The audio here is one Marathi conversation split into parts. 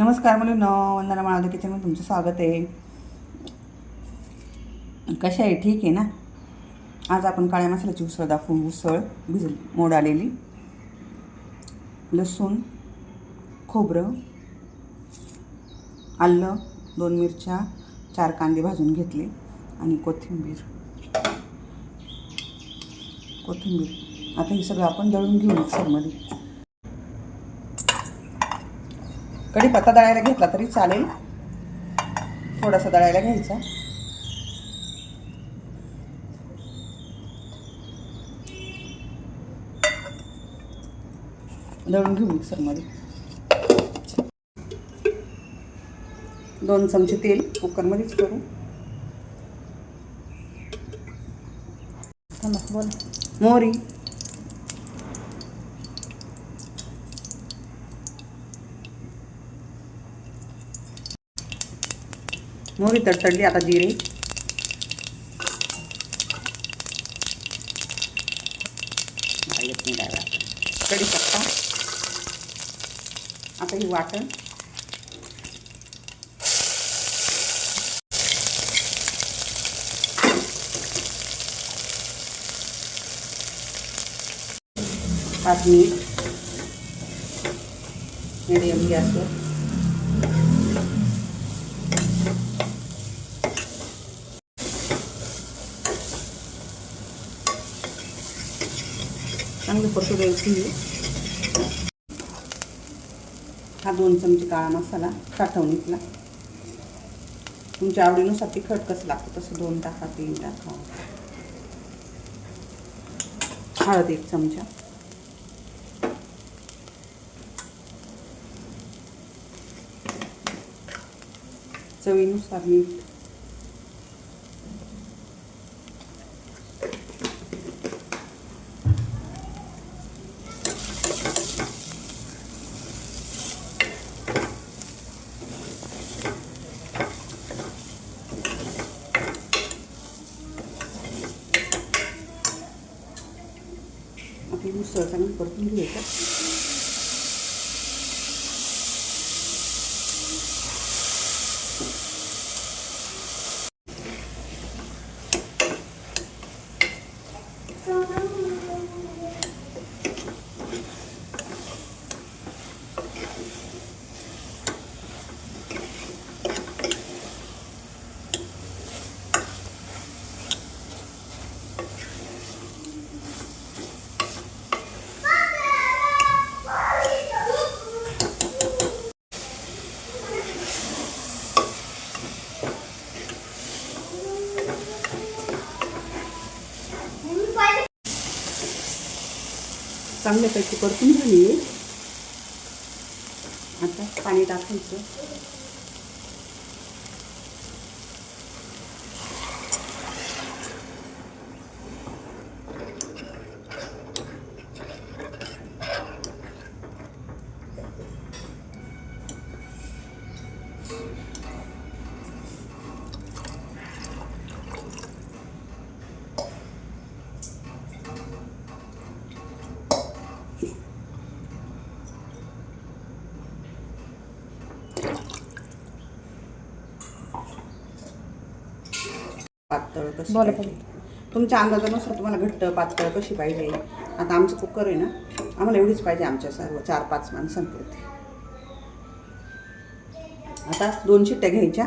नमस्कार मुलींनो वंदना माळावते किचनमध्ये तुमचं स्वागत आहे. कशा आहे? ठीक आहे ना? आज आपण काळ्या मसाल्याची उसळ दाखवू. उसळ भिजल मोड आलेली. लसूण खोबरं आलं दोन मिरच्या चार कांदे भाजून घेतले आणि कोथिंबीर. कोथिंबीर. आता हे सगळं आपण दळून घेऊ मिक्सरमध्ये. कढीपत्ता दळायला घेतला तरी चालेल. थोडासा दळायला घ्यायचा. दळून घेऊ मिक्सरमध्ये. दोन चमचे तेल कुकरमध्येच करू. बोला. मोहरी. मोहरी तडतडली आता जिरे. कढीपत्ता आता ही वाटण. पाच मिनिट मिडियम गॅसवर. चांगली परतू द्यायची हा दोन चमचे काळा मसाला साठवणीतला. तुमच्या आवडीनुसार तिखट कसं लागतं तसं दोन टाका तीन टाका. हळद एक चमचा. चवीनुसार मीठ. आपली उसळ चांगली परतून घ्यायचं चांगल्यापैकी परतून झाली. आता पाणी टाकायचं. पातळ कशी पाहिजे? तुमच्या अंदाजानुसार तुम्हाला घट्ट पातळ कशी पाहिजे? आता आमचं कुकर आहे ना आम्हाला एवढीच पाहिजे आमच्या सर्व चार पाच माणसांपुरती. आता दोन शिट्ट्या घ्यायच्या.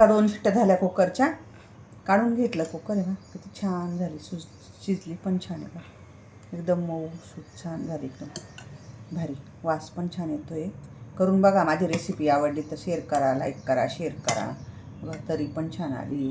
दोन शिट्ट्या झाल्या कुकरच्या. काढून घेतलं कुकर आहे ना. किती छान झाली. सुज शिजली पण छान आहे बघ. एकदम मऊ सूत छान झाली एकदम. भारी. वास पण छान येतो आहे करून बघा. माझी रेसिपी आवडली तर शेअर करा लाईक करा शेअर करा. बघा तरी पण छान आली.